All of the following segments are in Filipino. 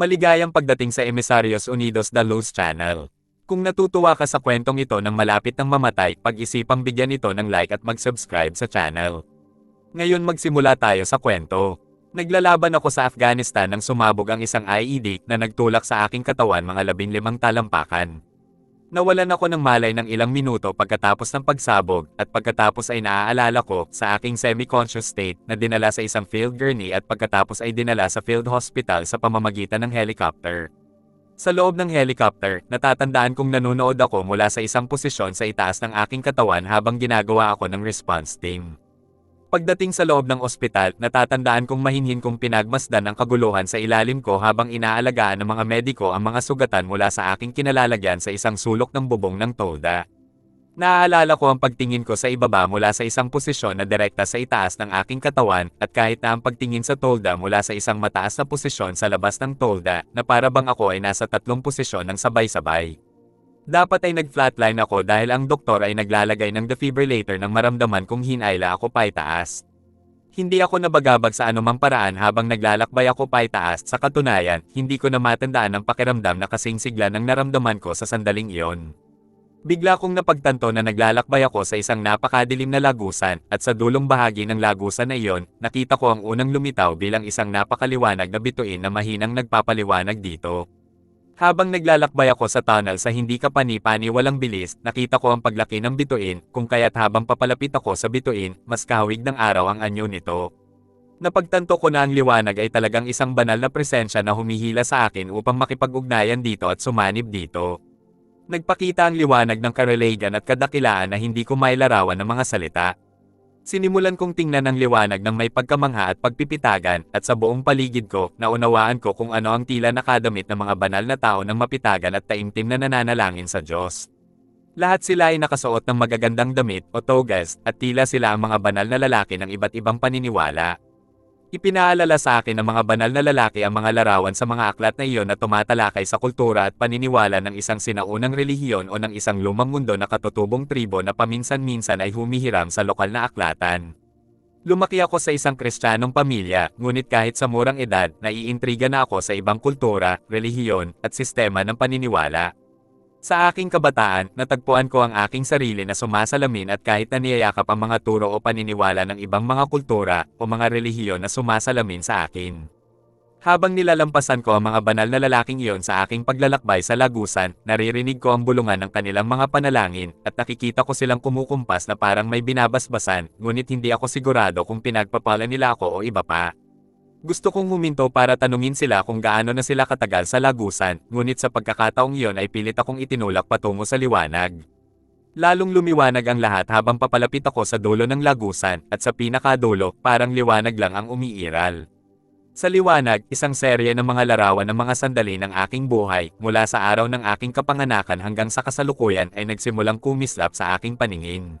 Maligayang pagdating sa Emisarios Unidos da Luz Channel. Kung natutuwa ka sa kwentong ito ng malapit ng mamatay, pag-isipang bigyan ito ng like at mag-subscribe sa channel. Ngayon magsimula tayo sa kwento. Naglalaban ako sa Afghanistan nang sumabog ang isang IED na nagtulak sa aking katawan mga labing limang talampakan. Nawalan ako ng malay ng ilang minuto pagkatapos ng pagsabog at pagkatapos ay naaalala ko sa aking semi-conscious state na dinala sa isang field gurney at pagkatapos ay dinala sa field hospital sa pamamagitan ng helicopter. Sa loob ng helicopter, natatandaan kong nanonood ako mula sa isang posisyon sa itaas ng aking katawan habang ginagawa ako ng response team. Pagdating sa loob ng ospital, natatandaan kong mahinhin kong pinagmasdan ang kaguluhan sa ilalim ko habang inaalagaan ng mga mediko ang mga sugatan mula sa aking kinalalagyan sa isang sulok ng bubong ng tolda. Naaalala ko ang pagtingin ko sa ibaba mula sa isang posisyon na direkta sa itaas ng aking katawan at kahit na ang pagtingin sa tolda mula sa isang mataas na posisyon sa labas ng tolda na para bang ako ay nasa tatlong posisyon ng sabay-sabay. Dapat ay nag-flatline ako dahil ang doktor ay naglalagay ng defibrillator nang maramdaman kong hinayla ako paitaas. Hindi ako nabagabag sa anumang paraan habang naglalakbay ako paitaas sa katunayan, hindi ko na matandaan ang pakiramdam na kasing sigla ng naramdaman ko sa sandaling iyon. Bigla kong napagtanto na naglalakbay ako sa isang napakadilim na lagusan, at sa dulong bahagi ng lagusan na iyon, nakita ko ang unang lumitaw bilang isang napakaliwanag na bituin na mahinang nagpapaliwanag dito. Habang naglalakbay ako sa tunnel sa hindi kapani-pani walang bilis, nakita ko ang paglaki ng bituin, kung kaya't habang papalapit ako sa bituin, mas kahawig ng araw ang anyo nito. Napagtanto ko na ang liwanag ay talagang isang banal na presensya na humihila sa akin upang makipag-ugnayan dito at sumanib dito. Nagpakita ang liwanag ng karelagan at kadakilaan na hindi ko mailarawan ng mga salita. Sinimulan kong tingnan ang liwanag ng may pagkamangha at pagpipitagan, at sa buong paligid ko, naunawaan ko kung ano ang tila nakadamit ng mga banal na tao ng mapitagan at taimtim na nananalangin sa Diyos. Lahat sila ay nakasuot ng magagandang damit o togas, at tila sila ang mga banal na lalaki ng iba't ibang paniniwala. Ipinaalala sa akin ng mga banal na lalaki ang mga larawan sa mga aklat na iyon na tumatalakay sa kultura at paniniwala ng isang sinaunang relihiyon o ng isang lumang mundo na katutubong tribo na paminsan-minsan ay humihiram sa lokal na aklatan. Lumaki ako sa isang kristyanong pamilya, ngunit kahit sa murang edad, naiintriga na ako sa ibang kultura, relihiyon, at sistema ng paniniwala. Sa aking kabataan, natagpuan ko ang aking sarili na sumasalamin at kahit na niyayakap ang mga turo o paniniwala ng ibang mga kultura o mga relihiyon na sumasalamin sa akin. Habang nilalampasan ko ang mga banal na lalaking iyon sa aking paglalakbay sa lagusan, naririnig ko ang bulungan ng kanilang mga panalangin, at nakikita ko silang kumukumpas na parang may binabasbasan, ngunit hindi ako sigurado kung pinagpapala nila ako o iba pa. Gusto kong huminto para tanungin sila kung gaano na sila katagal sa lagusan, ngunit sa pagkakataong iyon ay pilit akong itinulak patungo sa liwanag. Lalong lumiwanag ang lahat habang papalapit ako sa dulo ng lagusan, at sa pinakadulo, parang liwanag lang ang umiiral. Sa liwanag, isang serye ng mga larawan ng mga sandali ng aking buhay, mula sa araw ng aking kapanganakan hanggang sa kasalukuyan ay nagsimulang kumislap sa aking paningin.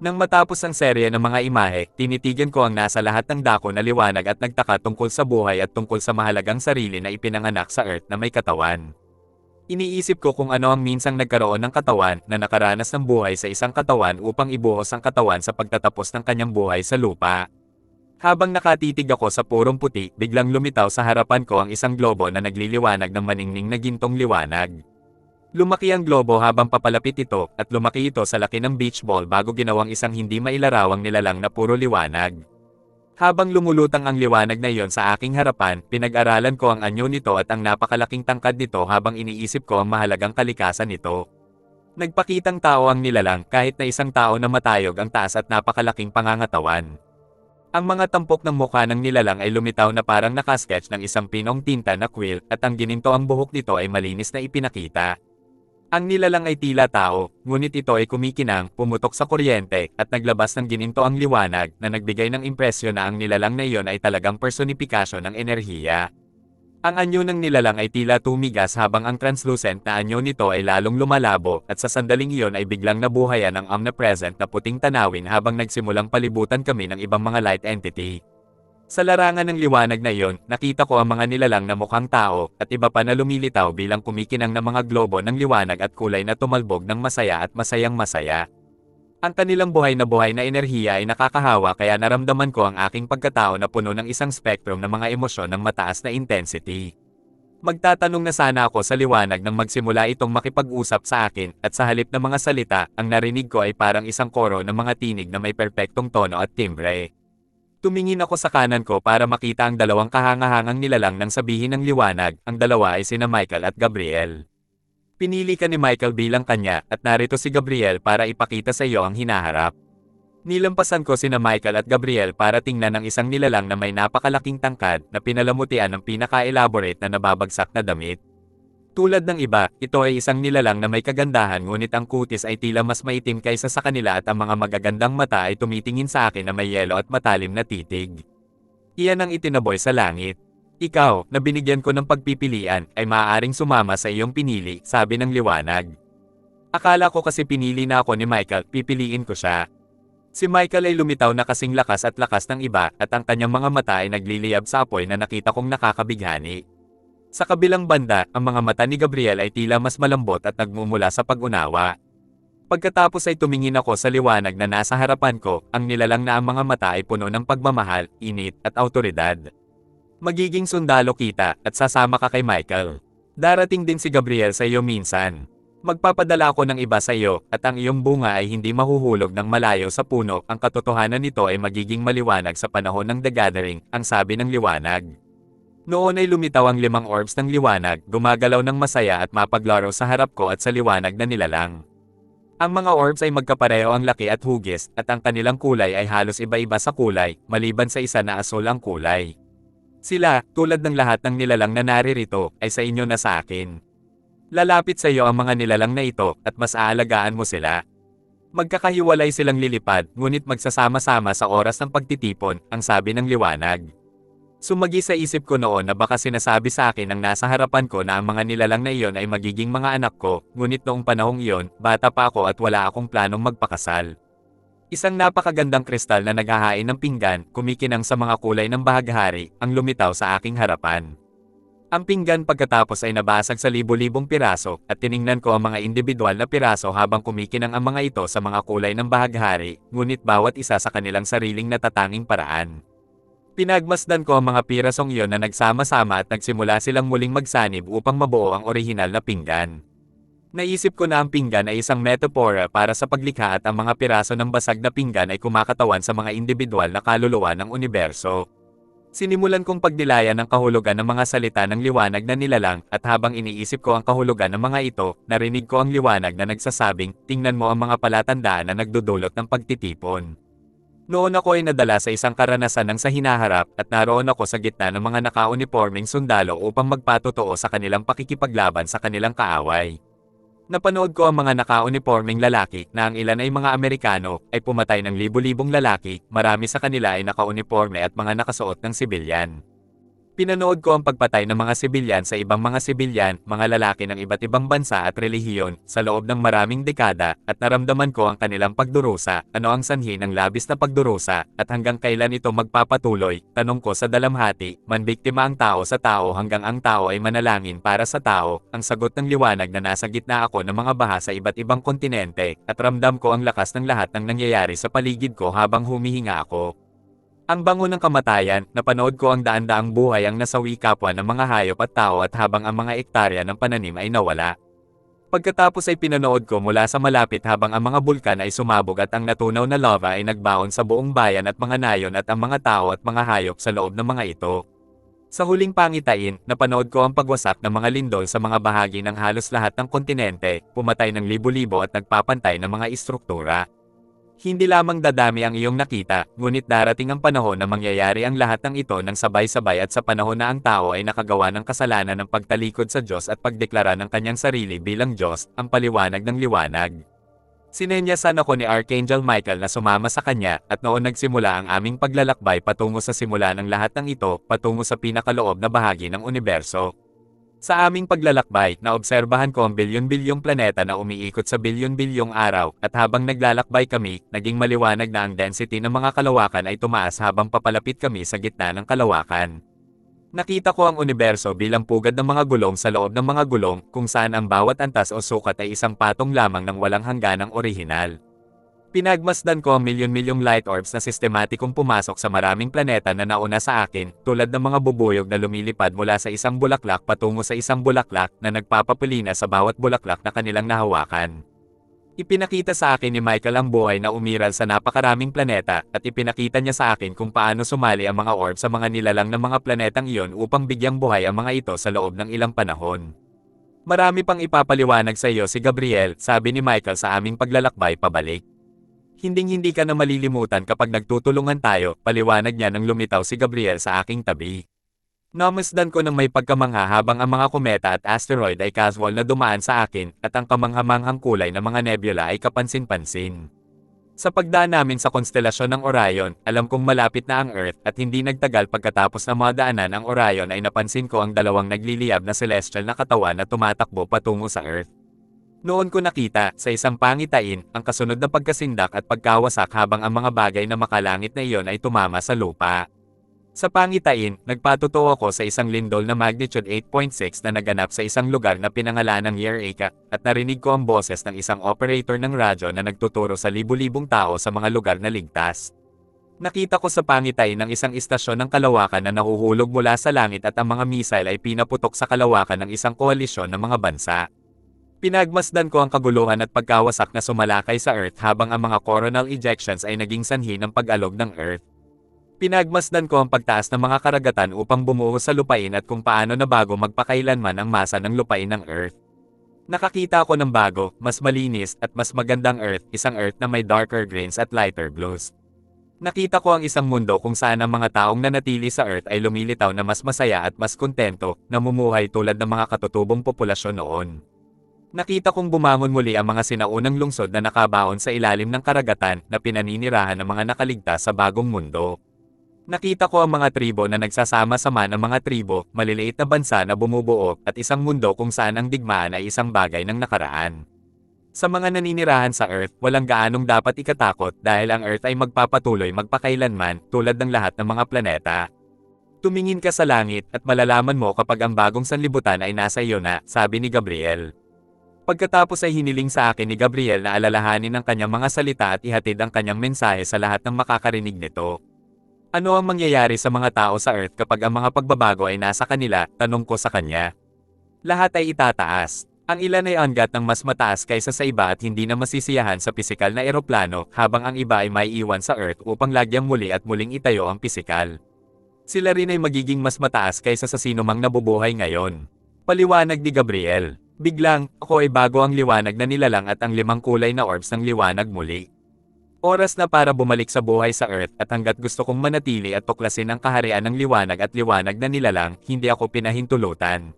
Nang matapos ang serye ng mga imahe, tinitigan ko ang nasa lahat ng dako na liwanag at nagtaka tungkol sa buhay at tungkol sa mahalagang sarili na ipinanganak sa Earth na may katawan. Iniisip ko kung ano ang minsang nagkaroon ng katawan na nakaranas ng buhay sa isang katawan upang ibuhos ang katawan sa pagtatapos ng kanyang buhay sa lupa. Habang nakatitig ako sa purong puti, biglang lumitaw sa harapan ko ang isang globo na nagliliwanag ng maningning na gintong liwanag. Lumaki ang globo habang papalapit ito, at lumaki ito sa laki ng beach ball bago ginawang isang hindi mailarawang nilalang na puro liwanag. Habang lumulutang ang liwanag na iyon sa aking harapan, pinag-aralan ko ang anyo nito at ang napakalaking tangkad nito habang iniisip ko ang mahalagang kalikasan nito. Nagpakitang tao ang nilalang kahit na isang tao na matayog ang taas at napakalaking pangangatawan. Ang mga tampok ng mukha ng nilalang ay lumitaw na parang nakasketch ng isang pinong tinta na quill at ang gininto ang buhok nito ay malinis na ipinakita. Ang nilalang ay tila tao, ngunit ito ay kumikinang, pumutok sa kuryente, at naglabas ng gininto ang liwanag, na nagbigay ng impresyon na ang nilalang na iyon ay talagang personifikasyon ng enerhiya. Ang anyo ng nilalang ay tila tumigas habang ang translucent na anyo nito ay lalong lumalabo, at sa sandaling iyon ay biglang nabuhayan ang omnipresent na puting tanawin habang nagsimulang palibutan kami ng ibang mga light entity. Sa larangan ng liwanag na iyon, nakita ko ang mga nilalang na mukhang tao, at iba pa na lumilitaw bilang kumikinang na mga globo ng liwanag at kulay na tumalbog ng masaya at masayang masaya. Ang kanilang buhay na buhay na enerhiya ay nakakahawa kaya naramdaman ko ang aking pagkatao na puno ng isang spectrum ng mga emosyon ng mataas na intensity. Magtatanong na sana ako sa liwanag nang magsimula itong makipag-usap sa akin at sa halip ng mga salita, ang narinig ko ay parang isang koro ng mga tinig na may perpektong tono at timbre. Tumingin ako sa kanan ko para makita ang dalawang kahangahangang nilalang nang sabihin ng liwanag, ang dalawa ay sina Michael at Gabriel. Pinili ka ni Michael bilang kanya at narito si Gabriel para ipakita sa iyo ang hinaharap. Nilampasan ko sina Michael at Gabriel para tingnan ang isang nilalang na may napakalaking tangkad na pinalamutian ng pinaka-elaborate na nababagsak na damit. Tulad ng iba, ito ay isang nilalang na may kagandahan ngunit ang kutis ay tila mas maitim kaysa sa kanila at ang mga magagandang mata ay tumitingin sa akin na may yelo at matalim na titig. Iyan ang itinaboy sa langit. Ikaw, na binigyan ko ng pagpipilian, ay maaaring sumama sa iyong pinili, sabi ng liwanag. Akala ko kasi pinili na ako ni Michael, pipiliin ko siya. Si Michael ay lumitaw na kasing lakas at lakas ng iba at ang kanyang mga mata ay nagliliyab sa apoy na nakita kong nakakabighani. Sa kabilang banda, ang mga mata ni Gabriel ay tila mas malambot at nagmumula sa pag-unawa. Pagkatapos ay tumingin ako sa liwanag na nasa harapan ko, ang nilalang na ang mga mata ay puno ng pagmamahal, init, at autoridad. Magiging sundalo kita, at sasama ka kay Michael. Darating din si Gabriel sa iyo minsan. Magpapadala ako ng iba sa iyo, at ang iyong bunga ay hindi mahuhulog ng malayo sa puno. Ang katotohanan nito ay magiging maliwanag sa panahon ng The Gathering, ang sabi ng liwanag. Noon ay lumitaw ang limang orbs ng liwanag, gumagalaw ng masaya at mapaglaro sa harap ko at sa liwanag na nilalang. Ang mga orbs ay magkapareho ang laki at hugis, at ang kanilang kulay ay halos iba-iba sa kulay, maliban sa isa na asul ang kulay. Sila, tulad ng lahat ng nilalang na naririto, ay sa inyo na sa akin. Lalapit sa iyo ang mga nilalang na ito at mas aalagaan mo sila. Magkakahiwalay silang lilipad ngunit magsasama-sama sa oras ng pagtitipon, ang sabi ng liwanag. Sumagi sa isip ko noon na baka sinasabi sa akin ng nasa harapan ko na ang mga nilalang na iyon ay magiging mga anak ko, ngunit noong panahong iyon, bata pa ako at wala akong planong magpakasal. Isang napakagandang kristal na naghahain ng pinggan, kumikinang sa mga kulay ng bahaghari, ang lumitaw sa aking harapan. Ang pinggan pagkatapos ay nabasag sa libo-libong piraso at tiningnan ko ang mga individual na piraso habang kumikinang ang mga ito sa mga kulay ng bahaghari, ngunit bawat isa sa kanilang sariling natatanging paraan. Pinagmasdan ko ang mga pirasong iyon na nagsama-sama at nagsimula silang muling magsanib upang mabuo ang orihinal na pinggan. Naisip ko na ang pinggan ay isang metapora para sa paglikha at ang mga piraso ng basag na pinggan ay kumakatawan sa mga individual na kaluluwa ng universo. Sinimulan kong pagdilayan ng kahulugan ng mga salita ng liwanag na nilalang at habang iniisip ko ang kahulugan ng mga ito, narinig ko ang liwanag na nagsasabing, tingnan mo ang mga palatandaan na nagdudulot ng pagtitipon. Noon ako ay nadala sa isang karanasan ng sa hinaharap at naroon ako sa gitna ng mga nakauniforming sundalo upang magpatotoo sa kanilang pakikipaglaban sa kanilang kaaway. Napanood ko ang mga naka-uniforming lalaki na ang ilan ay mga Amerikano ay pumatay ng libu-libong lalaki, marami sa kanila ay naka-uniforme at mga nakasuot ng sibilyan. Pinanood ko ang pagpatay ng mga sibilyan sa ibang mga sibilyan, mga lalaki ng iba't ibang bansa at relihiyon, sa loob ng maraming dekada, at naramdaman ko ang kanilang pagdurusa, ano ang sanhi ng labis na pagdurusa, at hanggang kailan ito magpapatuloy, tanong ko sa dalamhati, manbiktima ang tao sa tao hanggang ang tao ay manalangin para sa tao, ang sagot ng liwanag na nasa gitna ako ng mga baha sa iba't ibang kontinente, at ramdam ko ang lakas ng lahat ng nangyayari sa paligid ko habang humihinga ako. Ang bango ng kamatayan, napanood ko ang daan-daang buhay ang nasawi kapwa ng mga hayop at tao at habang ang mga ektarya ng pananim ay nawala. Pagkatapos ay pinanood ko mula sa malapit habang ang mga bulkan ay sumabog at ang natunaw na lava ay nagbaon sa buong bayan at mga nayon at ang mga tao at mga hayop sa loob ng mga ito. Sa huling pangitain, napanood ko ang pagwasak ng mga lindol sa mga bahagi ng halos lahat ng kontinente, pumatay ng libo-libo at nagpapantay ng mga istruktura. Hindi lamang dadami ang iyong nakita, ngunit darating ang panahon na mangyayari ang lahat ng ito ng sabay-sabay at sa panahon na ang tao ay nakagawa ng kasalanan ng pagtalikod sa Diyos at pagdeklara ng kanyang sarili bilang Diyos, ang paliwanag ng liwanag. Sinenyasan ako ni Archangel Michael na sumama sa kanya, at noon nagsimula ang aming paglalakbay patungo sa simula ng lahat ng ito, patungo sa pinakaloob na bahagi ng universo. Sa aming paglalakbay, naobserbahan ko ang bilyon-bilyong planeta na umiikot sa bilyon-bilyong araw, at habang naglalakbay kami, naging maliwanag na ang density ng mga kalawakan ay tumaas habang papalapit kami sa gitna ng kalawakan. Nakita ko ang universo bilang pugad ng mga gulong sa loob ng mga gulong, kung saan ang bawat antas o sukat ay isang patong lamang ng walang hangganang orihinal. Pinagmasdan ko ang milyon-milyong light orbs na sistematikong pumasok sa maraming planeta na nauna sa akin, tulad ng mga bubuyog na lumilipad mula sa isang bulaklak patungo sa isang bulaklak na nagpapapulina sa bawat bulaklak na kanilang nahawakan. Ipinakita sa akin ni Michael ang buhay na umiral sa napakaraming planeta at ipinakita niya sa akin kung paano sumali ang mga orb sa mga nilalang ng mga planetang iyon upang bigyang buhay ang mga ito sa loob ng ilang panahon. Marami pang ipapaliwanag sa iyo si Gabriel, sabi ni Michael sa aming paglalakbay pabalik. Hinding-hindi ka na malilimutan kapag nagtutulungan tayo, paliwanag niya nang lumitaw si Gabriel sa aking tabi. Namasdan ko ng may pagkamangha habang ang mga kometa at asteroid ay casual na dumaan sa akin at ang kamanghamanghang kulay ng mga nebula ay kapansin-pansin. Sa pagdaan namin sa konstelasyon ng Orion, alam kong malapit na ang Earth at hindi nagtagal pagkatapos na mga daanan ang Orion ay napansin ko ang dalawang nagliliyab na celestial na katawan na tumatakbo patungo sa Earth. Noon ko nakita, sa isang pangitain, ang kasunod na pagkasindak at pagkawasak habang ang mga bagay na makalangit na iyon ay tumama sa lupa. Sa pangitain, nagpatotoo ako sa isang lindol na magnitude 8.6 na naganap sa isang lugar na pinangalan ng Yereka, at narinig ko ang boses ng isang operator ng radyo na nagtuturo sa libu-libong tao sa mga lugar na ligtas. Nakita ko sa pangitain ng isang istasyon ng kalawakan na nahuhulog mula sa langit at ang mga missile ay pinaputok sa kalawakan ng isang koalisyon ng mga bansa. Pinagmasdan ko ang kaguluhan at pagkawasak na sumalakay sa Earth habang ang mga coronal ejections ay naging sanhi ng pag-alog ng Earth. Pinagmasdan ko ang pagtaas ng mga karagatan upang bumuo sa lupain at kung paano na bago magpakailanman ang masa ng lupain ng Earth. Nakakita ako ng bago, mas malinis, at mas magandang Earth, isang Earth na may darker greens at lighter blues. Nakita ko ang isang mundo kung saan ang mga taong nanatili sa Earth ay lumilitaw na mas masaya at mas kontento, namumuhay tulad ng mga katutubong populasyon noon. Nakita kong bumangon muli ang mga sinaunang lungsod na nakabaon sa ilalim ng karagatan na pinaninirahan ng mga nakaligtas sa bagong mundo. Nakita ko ang mga tribo na nagsasama-sama ng mga tribo, maliliit na bansa na bumubuo, at isang mundo kung saan ang digmaan ay isang bagay ng nakaraan. Sa mga naninirahan sa Earth, walang gaanong dapat ikatakot dahil ang Earth ay magpapatuloy magpakailanman tulad ng lahat ng mga planeta. Tumingin ka sa langit at malalaman mo kapag ang bagong sanlibutan ay nasa iyo na, sabi ni Gabriel. Pagkatapos ay hiniling sa akin ni Gabriel na alalahanin ang kanyang mga salita at ihatid ang kanyang mensahe sa lahat ng makakarinig nito. Ano ang mangyayari sa mga tao sa Earth kapag ang mga pagbabago ay nasa kanila, tanong ko sa kanya. Lahat ay itataas. Ang ilan ay angat ng mas mataas kaysa sa iba at hindi na masisiyahan sa pisikal na eroplano habang ang iba ay may iwan sa Earth upang lagyang muli at muling itayo ang pisikal. Sila rin ay magiging mas mataas kaysa sa sinumang nabubuhay ngayon. Paliwanag ni Gabriel. Biglang, ako ay bago ang liwanag na nilalang at ang limang kulay na orbs ng liwanag muli. Oras na para bumalik sa buhay sa Earth at hanggat gusto kong manatili at tuklasin ang kaharian ng liwanag at liwanag na nilalang, hindi ako pinahintulutan.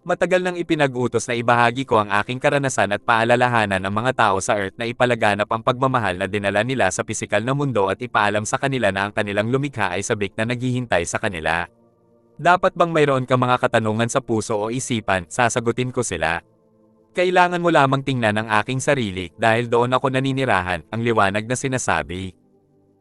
Matagal nang ipinag-utos na ibahagi ko ang aking karanasan at paalalahanan ng mga tao sa Earth na ipalaganap ang pagmamahal na dinala nila sa pisikal na mundo at ipaalam sa kanila na ang kanilang lumikha ay sabik na naghihintay sa kanila. Dapat bang mayroon ka mga katanungan sa puso o isipan, sasagutin ko sila. Kailangan mo lamang tingnan ang aking sarili dahil doon ako naninirahan, ang liwanag na sinasabi.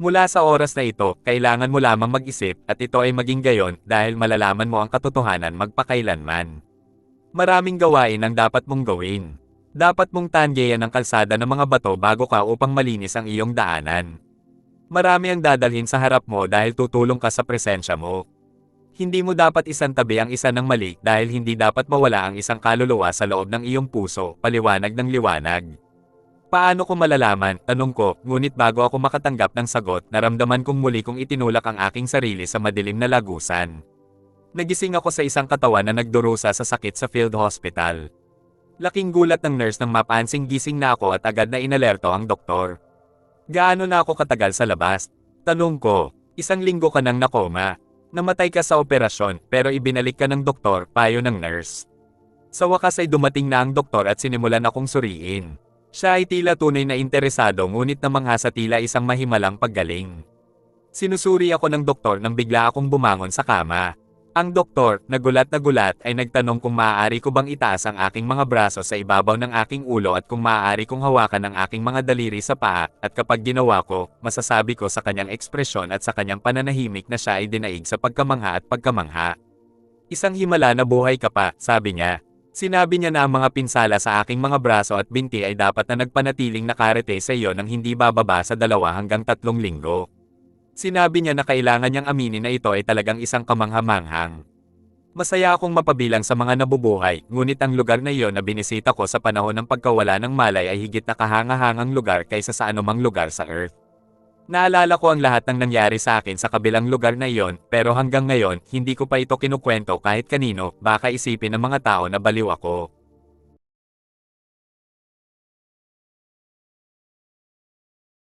Mula sa oras na ito, kailangan mo lamang mag-isip at ito ay maging gayon dahil malalaman mo ang katotohanan magpakailanman. Maraming gawain ang dapat mong gawin. Dapat mong tanggayan ang kalsada ng mga bato bago ka upang malinis ang iyong daanan. Marami ang dadalhin sa harap mo dahil tutulong ka sa presensya mo. Hindi mo dapat isantabi ang isa ng mali dahil hindi dapat mawala ang isang kaluluwa sa loob ng iyong puso, paliwanag ng liwanag. Paano ko malalaman, tanong ko, ngunit bago ako makatanggap ng sagot, naramdaman kong muli kong itinulak ang aking sarili sa madilim na lagusan. Nagising ako sa isang katawan na nagdurusa sa sakit sa field hospital. Laking gulat ng nurse nang mapansing gising na ako at agad na inalerto ang doktor. Gaano na ako katagal sa labas? Tanong ko, isang linggo ka nang nakoma. Namatay ka sa operasyon pero ibinalik ka ng doktor, payo ng nurse. Sa wakas ay dumating na ang doktor at sinimulan akong suriin. Siya ay tila tunay na interesado ngunit namangha sa tila isang mahimalang paggaling. Sinusuri ako ng doktor nang bigla akong bumangon sa kama. Ang doktor, nagulat na gulat, ay nagtanong kung maaari ko bang itaas ang aking mga braso sa ibabaw ng aking ulo at kung maaari kong hawakan ang aking mga daliri sa paa, at kapag ginawa ko, masasabi ko sa kanyang ekspresyon at sa kanyang pananahimik na siya ay dinaig sa pagkamangha at pagkamangha. Isang himala na buhay ka pa, sabi niya. Sinabi niya na ang mga pinsala sa aking mga braso at binti ay dapat na nagpanatiling nakarete sa iyo nang hindi bababa sa dalawa hanggang tatlong linggo. Sinabi niya na kailangan niyang aminin na ito ay talagang isang kamanghamanghang. Masaya akong mapabilang sa mga nabubuhay, ngunit ang lugar na iyon na binisita ko sa panahon ng pagkawala ng malay ay higit na kahangahangang lugar kaysa sa anumang lugar sa Earth. Naalala ko ang lahat ng nangyari sa akin sa kabilang lugar na iyon, pero hanggang ngayon, hindi ko pa ito kinukwento kahit kanino, baka isipin ng mga tao na baliw ako.